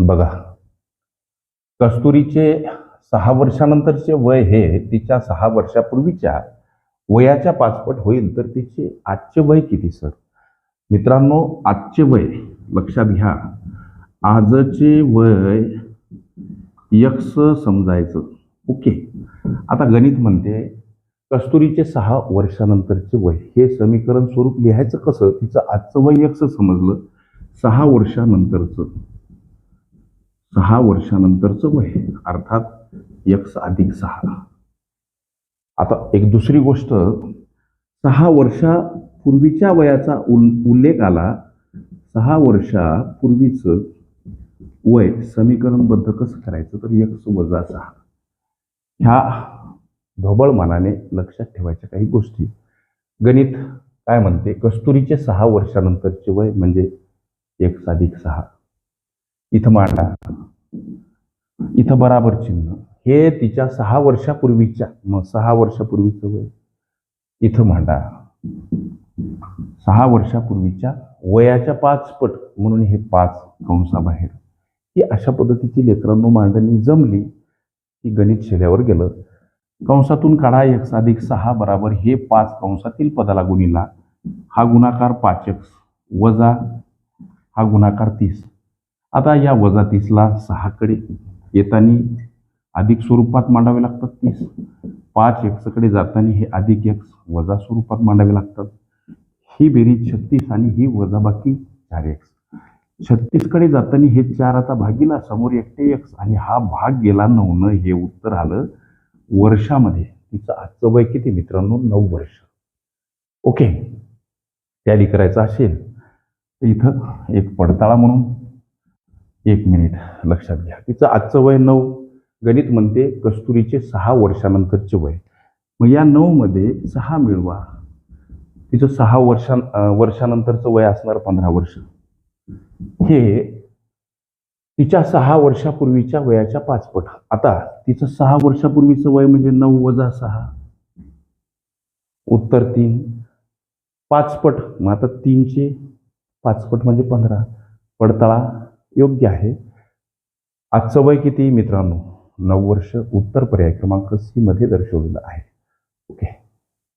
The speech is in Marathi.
बघा. कस्तुरीचे सहा वर्षानंतरचे वय हे तिच्या सहा वर्षापूर्वीच्या वयाच्या पाचपट होईल तर तिचे आजचे वय किती सर? मित्रांनो आजचे वय लक्षात घ्या. आजचे वय यक्स समजायचं. ओके. आता गणित म्हणते कस्तुरीचे सहा वर्षानंतरचे वय. हे समीकरण स्वरूप लिहायचं कसं? तिचं आजचं वय यक्स समजलं. सहा वर्षानंतरचं. सहा वर्षानंतरचं वय अर्थात यक्स अधिक सहा. आता एक दुसरी गोष्ट सहा वर्षापूर्वीच्या वयाचा उल उल्लेख आला सहा वर्षापूर्वीचं वय समीकरणबद्ध कसं करायचं? तर यक्स वजा सहा. ह्या ढोबळ मनाने लक्षात ठेवायच्या काही गोष्टी. गणित काय म्हणते? कस्तुरीचे सहा वर्षानंतरचे वय म्हणजे एक अधिक सहा. इथं मांडा. इथं बराबर चिन्ह. हे तिच्या सहा वर्षापूर्वीच्या मग सहा वर्षापूर्वीचं वय. इथं मांडा. सहा वर्षापूर्वीच्या वयाच्या पाच पट म्हणून हे पाच कंसाबाहेर ही अशा पद्धतीची लेकरांनो मांडणी जमली की गणित शेल्यावर गेलं. कंसातून काढा एक अधिक सहा बराबर हे पाच कंसातील पदाला गुणिला. हा गुणाकार पाच वजा हा गुणाकार तीस. आता या वजा तीसला सहाकडे येताना अधिक स्वरूपात मांडावे लागतात तीस. पाच एक्सकडे जाताना हे अधिक एक्स वजा स्वरूपात मांडावे लागतात. ही बेरीज छत्तीस आणि ही वजाबाकी चार एक्स. छत्तीसकडे जाताना हे चार आता भागीला समोर एकटे एक्स आणि हा भाग गेला नऊनं हे उत्तर आलं वर्षामध्ये. तिचं आजचं वय किती मित्रांनो? नऊ वर्ष. ओके. टॅली करायचं असेल. तर इथं एक पडताळा म्हणून एक मिनिट लक्षात घ्या. तिचं आजचं वय नऊ. गणित म्हणते कस्तुरीचे सहा वर्षानंतरचे वय. मग या नऊमध्ये सहा मिळवा. तिचं सहा वर्षां वर्षानंतरचं वय असणार पंधरा वर्ष. हे तिच्या सहा वर्षापूर्वीच्या वयाच्या पाचपट आता तिचं सहा वर्षापूर्वीचं वय म्हणजे नऊ वजा सहा. उत्तर तीन. पाचपट मग आता तीनचे. पाचपट म्हणजे पंधरा. पडताळा. योग्य आहे. आजचं वय किती मित्रांनो? नऊ वर्ष. उत्तर पर्याय क्रमांक सी मध्ये दर्शवलेलं आहे. ओके